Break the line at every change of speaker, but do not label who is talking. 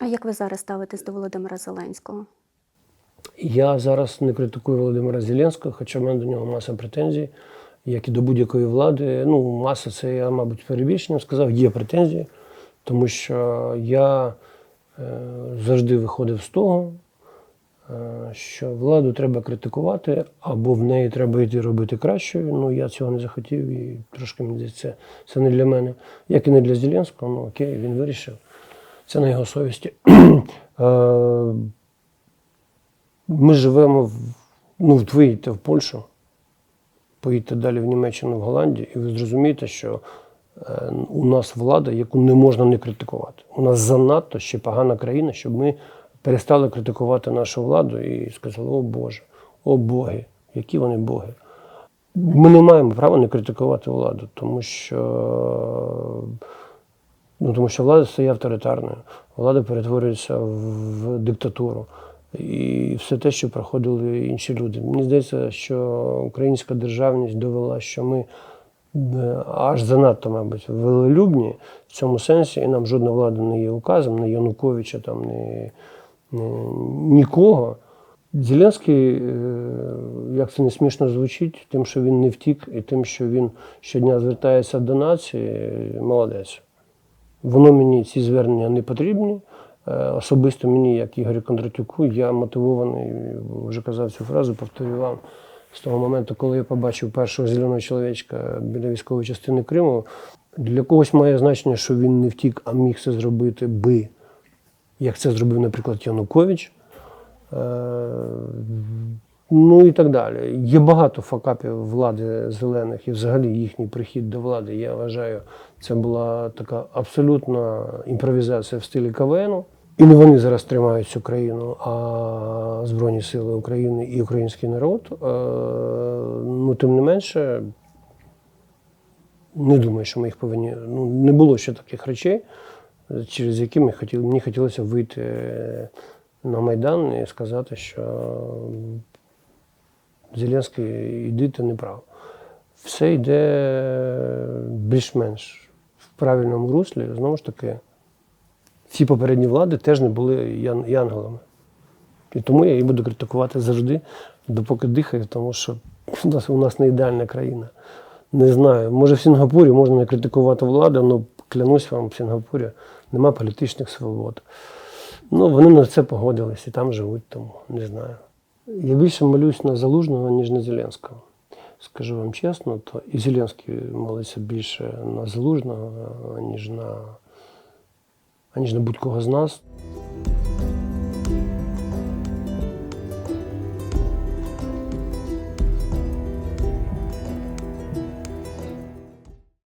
А як ви зараз ставитесь до Володимира Зеленського?
Я зараз не критикую Володимира Зеленського, хоча в мене до нього маса претензій, як і до будь-якої влади. Ну, маса це я, мабуть, перебільшенням сказав, є претензії, тому що я е, завжди виходив з того, е, що владу треба критикувати, або в неї треба йти робити кращою. Ну, я цього не захотів і трошки мені здається, це, не для мене. Як і не для Зеленського, ну окей, він вирішив. Це на його совісті. Е, ми живемо в. Ну, ви їдете в Польщу, поїдете далі в Німеччину, в Голландію, і ви зрозумієте, що е, у нас влада, яку не можна не критикувати. У нас занадто ще погана країна, щоб ми перестали критикувати нашу владу і сказали, о Боже, о Боги, які вони боги. Ми не маємо права не критикувати владу, тому що, ну, тому що влада стає авторитарною, влада перетворюється в, диктатуру. І все те, що проходили інші люди. Мені здається, що українська державність довела, що ми е, аж занадто, мабуть, велелюбні в цьому сенсі, і нам жодна влада не є указом, не Януковича, там, не, не, нікого. Зеленський, е, як це не смішно звучить, тим, що він не втік, і тим, що він щодня звертається до нації, молодець. Воно мені ці звернення не потрібні. Е, Особисто мені, як Ігорю Кондратюку, я мотивований, вже казав цю фразу, повторюю вам. З того моменту, коли я побачив першого зеленого чоловічка біля військової частини Криму, для когось має значення, що він не втік, а міг це зробити би, як це зробив, наприклад, Янукович. Ну і так далі. Є багато факапів влади зелених і взагалі їхній прихід до влади. Я вважаю, це була така абсолютна імпровізація в стилі КВНу. І не вони зараз тримають цю країну, а Збройні Сили України і український народ. Е, Ну, тим не менше, не думаю, що ми їх повинні. Ну, не було ще таких речей, через які ми хотіли, мені хотілося вийти на Майдан і сказати, що Зеленський, іди ти не прав. Все йде більш-менш в правильному руслі. Знову ж таки, всі попередні влади теж не були ян- янголами. І тому я її буду критикувати завжди, допоки дихаю, тому що у нас, у нас не ідеальна країна. Не знаю, може в Сінгапурі можна не критикувати владу, але клянусь вам, в Сінгапурі нема політичних свобод. Ну, вони на це погодились і там живуть, тому не знаю. Я більше молюсь на Залужного, ніж на Зеленського. Скажу вам чесно, то і Зеленський молиться більше на Залужного, ніж на, аніж на будь-кого з нас.